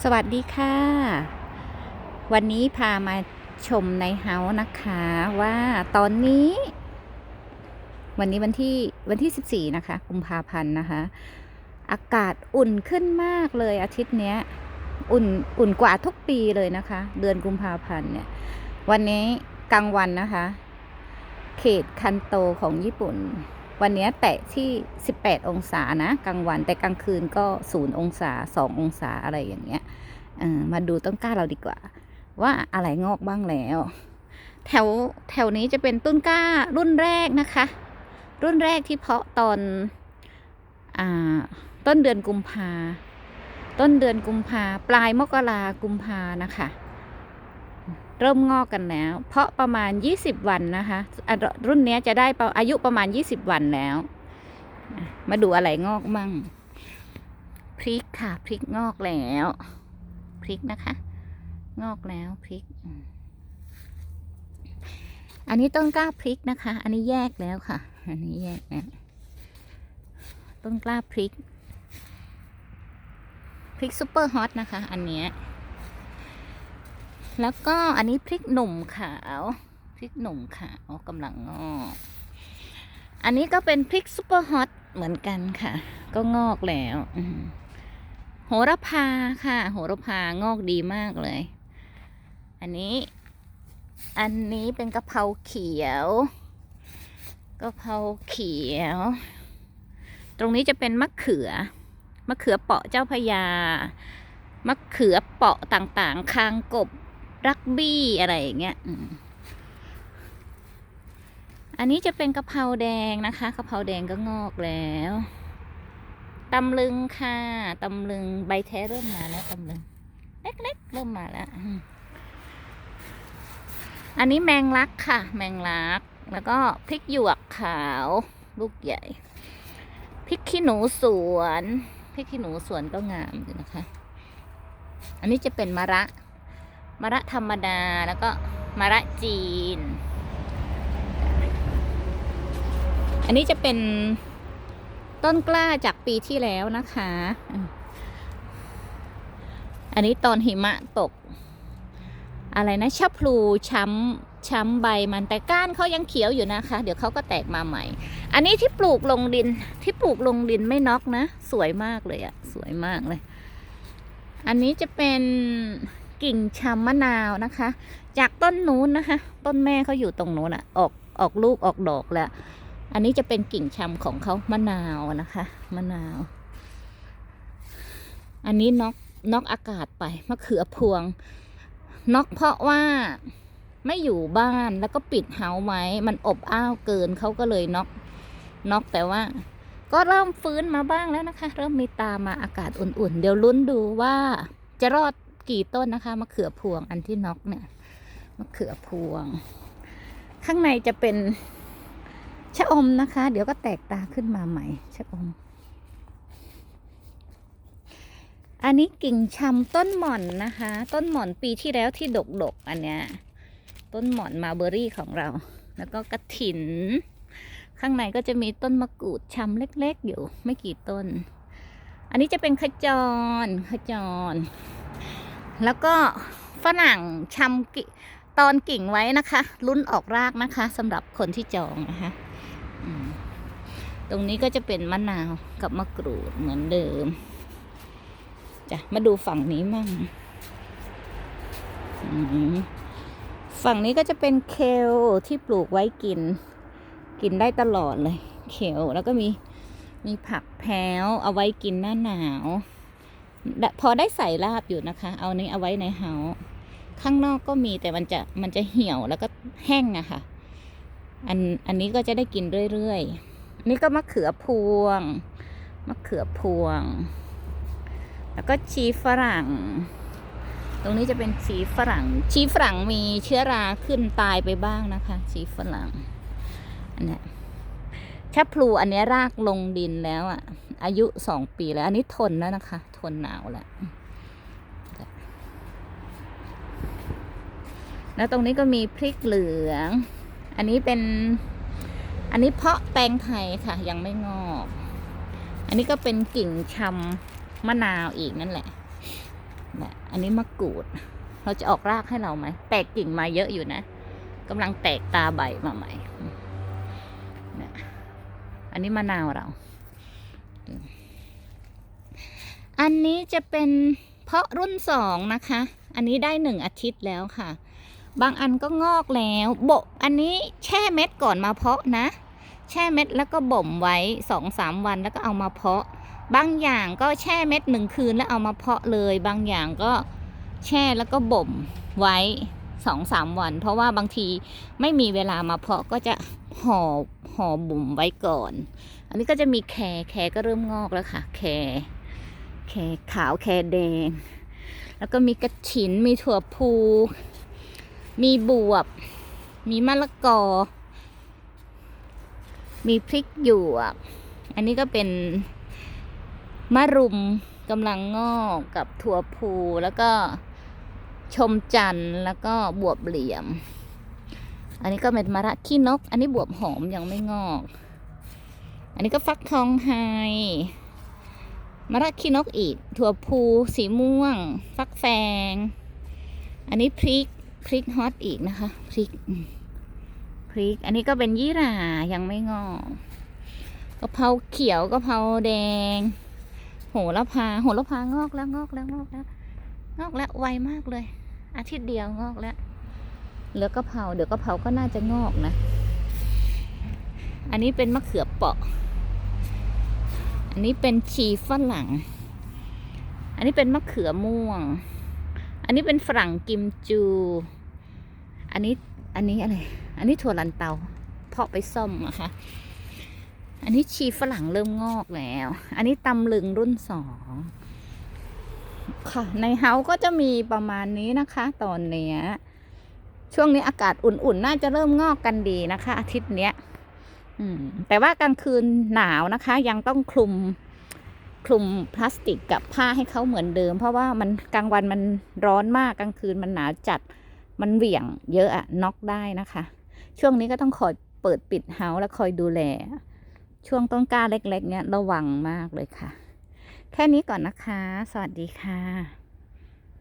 สวัสดีค่ะ วันนี้พามาชมในเฮาส์นะคะว่าตอนนี้ วันนี้วันที่วันที่ 14 นะคะกุมภาพันธ์นะคะ อากาศอุ่นขึ้นมากเลยอาทิตย์เนี้ย อุ่นอุ่นกว่าทุกปีเลยนะคะ เดือนกุมภาพันธ์เนี่ย วันนี้กลางวันนะคะ เขตคันโตของญี่ปุ่น วันนี้แตะที่ 18 องศานะกลางวันแต่กลางคืนก็ 0 องศา 2 องศาอะไรอย่างเงี้ยมาดูต้นกล้าเราดีกว่า ว่าอะไรงอกบ้างแล้ว แถวแถวนี้จะเป็นต้นกล้ารุ่นแรกนะคะ รุ่นแรกที่เพาะตอนอต้นเดือนกุมภาต้นเดือนกุมภาปลายมกรากุมภานะคะ เริ่มงอกกันแล้ว เพราะประมาณ 20 วันนะคะ รุ่นนี้จะได้อายุประมาณ 20 วันแล้ว มาดูอะไรงอกมั่ง พริกค่ะ พริกงอกแล้ว พริกนะคะ งอกแล้วพริก อันนี้ต้นกล้าพริกนะคะ อันนี้แยกแล้วค่ะ อันนี้แยกแล้วต้นกล้าพริก พริกซุปเปอร์ฮอตนะคะ อันเนี้ย แล้วก็อันนี้พริกหนุ่มขาว พริกหนุ่มขาวกำลังงอกอันนี้ก็เป็นพริกซุปเปอร์ฮอตเหมือนกันค่ะ ก็งอกแล้วโหระพาค่ะ โหระพางอกดีมากเลย อันนี้ อันนี้เป็นกะเพราเขียวกะเพราเขียว ตรงนี้จะเป็นมะเขือ มะเขือเปาะเจ้าพยามะเขือเปาะต่างๆ คางกบ รักบี้อะไรอย่างเงี้ยอันนี้จะเป็นกะเพราแดงนะคะกะเพราแดงก็งอกแล้วตำลึงค่ะตำลึงใบแท้เริ่มมาแล้วตำลึงเล็กๆเริ่มมาแล้ว อันนี้แมงลักค่ะ แมงลัก แล้วก็พริกหยวกขาวลูกใหญ่พริกขี้หนูสวนพริกขี้หนูสวนก็งามอยู่นะคะ อันนี้จะเป็นมะระ มะระธรรมดาแล้วก็มะระจีน อันนี้จะเป็นต้นกล้าจากปีที่แล้วนะคะ อันนี้ตอนหิมะตก อะไรนะชะพลูช้ำช้ำใบมันแต่ก้านเขายังเขียวอยู่นะคะ เดี๋ยวเขาก็แตกมาใหม่ อันนี้ที่ปลูกลงดินที่ปลูกลงดินไม่น็อกนะ สวยมากเลยอะสวยมากเลย อันนี้จะเป็น กิ่งชำมะนาวนะคะ จากต้นนู้นนะคะ ต้นแม่เขาอยู่ตรงนู้นอะออกออกลูกออกดอกแล้ว อันนี้จะเป็นกิ่งชำของเขามะนาวนะคะมะนาว อันนี้น็อกน็อกอากาศไปมะเขือพวงน็อกเพราะว่าไม่อยู่บ้านแล้วก็ปิดเฮาไว้มันอบอ้าวเกินเขาก็เลยน็อกน็อกแต่ว่า ก็เริ่มฟื้นมาบ้างแล้วนะคะ เริ่มมีตามาอากาศอุ่นๆ เดี๋ยวลุ้นดูว่าจะรอด กี่ต้นนะคะมะเขือพวงอันที่น็อกเนี่ยมะเขือพวง ข้างในจะเป็นชะอมนะคะ เดี๋ยวก็แตกตาขึ้นมาใหม่ชะอม อันนี้กิ่งชำต้นหม่อนนะคะ ต้นหม่อนปีที่แล้วที่ดกๆอันเนี้ยต้นหม่อนมาเบอรี่ของเรา แล้วก็กระถิน ข้างในก็จะมีต้นมะกรูดชำเล็ก ๆ อยู่ไม่กี่ต้น อันนี้จะเป็นขจรขจร แล้วก็ฝรั่งชำกิตอนกิ่งไว้นะคะ ลุ้นออกรากนะคะสำหรับคนที่จองนะคะตรงนี้ก็จะเป็นมะนาวกับมะกรูดเหมือนเดิมจ้ะมาดูฝั่งนี้มั่งฝั่งนี้ก็จะเป็นเคลที่ปลูกไว้กิน กินได้ตลอดเลยเขียวแล้วก็มีมีผักแพ้วเอาไว้กินหน้าหนาว พอได้ใส่ลาบอยู่นะคะ เอานี้เอาไว้ในเฮาข้างนอกก็มีแต่มันจะมันจะเหี่ยวแล้วก็แห้งอะค่ะ อันอันนี้ก็จะได้กินเรื่อยๆนี่ก็มะเขือพวง มะเขือพวง แล้วก็ชีฝรั่ง ตรงนี้จะเป็นชีฝรั่ง ชีฝรั่งมีเชื้อราขึ้นตายไปบ้างนะคะ ชีฝรั่งอันนี้ ยชะพลูอันนี้รากลงดินแล้วอะอายุสองปีแล้ว อันนี้ทนแล้วนะคะ ทนหนาวแล้วแล้วตรงนี้ก็มีพริกเหลือง อันนี้เป็น อันนี้เพาะแตงไทยค่ะ ยังไม่งอก อันนี้ก็เป็นกิ่งชำมะนาวอีกนั่นแหละนะอันนี้มะกรูด เราจะออกรากให้เราไหม แตกกิ่งมาเยอะอยู่นะกำลังแตกตาใบมาใหม่ อันนี้มะนาวเรา อันนี้จะเป็นเพาะรุ่นสองนะคะ อันนี้ได้หนึ่งอาทิตย์แล้วค่ะ บางอันก็งอกแล้วโบอันนี้แช่เม็ดก่อนมาเพาะนะ แช่เม็ดแล้วก็บ่มไว้สองสามวันแล้วก็เอามาเพาะ บางอย่างก็แช่เม็ดหนึ่งคืนแล้วเอามาเพาะเลย บางอย่างก็แช่แล้วก็บ่มไว้สองสามวัน เพราะว่าบางทีไม่มีเวลามาเพาะก็จะ ห่อห่อบุ่มไว้ก่อน อันนี้ก็จะมีแครแครก็เริ่มงอกแล้วค่ะ แครแครขาวแครแดง แล้วก็มีกระถินมีถั่วพู มีบวบ มีมะละกอ มีพริกหยวก อันนี้ก็เป็นมะรุมกำลังงอกกับถั่วพูแล้วก็ชมจันทร์แล้วก็บวบเหลี่ยม อันนี้ก็เป็นมะระขี้นก อันนี้บวบหอมยังไม่งอก อันนี้ก็ฟักทองไฮมะระขี้นกอีก ถั่วพูสีม่วง ฟักแฟง อันนี้พริกพริกฮอตอีกนะคะพริกพริก อันนี้ก็เป็นยี่หร่ายังไม่งอกกะเพราเขียวกะเพราแดง โหระพา โหระพางอกแล้วงอกแล้วงอกแล้ว งอกแล้วไวมากเลย อาทิตย์เดียวงอกแล้ว เหลือกะเพราเดี๋ยวกะเพราก็น่าจะงอกนะ อันนี้เป็นมะเขือเปาะ อันนี้เป็นชีฝรั่ง อันนี้เป็นมะเขือม่วง อันนี้เป็นฝรั่งกิมจู อันนี้อันนี้อะไร อันนี้ถั่วลันเตา เพาะไปส้มนะคะอันนี้ชีฝรั่งเริ่มงอกแล้ว อันนี้ตำลึงรุ่นสอง ค่ะ ในเฮาก็จะมีประมาณนี้นะคะ ตอนเนี้ย ช่วงนี้อากาศอุ่นๆ น่าจะเริ่มงอกกันดีนะคะ อาทิตย์เนี้ยแต่ว่ากลางคืนหนาวนะคะ ยังต้องคลุมคลุมพลาสติกกับผ้าให้เขาเหมือนเดิม เพราะว่ามันกลางวันมันร้อนมากกลางคืนมันหนาวจัดมันเหวี่ยงเยอะอะน็อกได้นะคะ ช่วงนี้ก็ต้องคอยเปิดปิดเฮาส์แล้วคอยดูแล ช่วงต้นกล้าเล็ก ๆ เนี้ยระวังมากเลยค่ะ แค่นี้ก่อนนะคะ สวัสดีค่ะ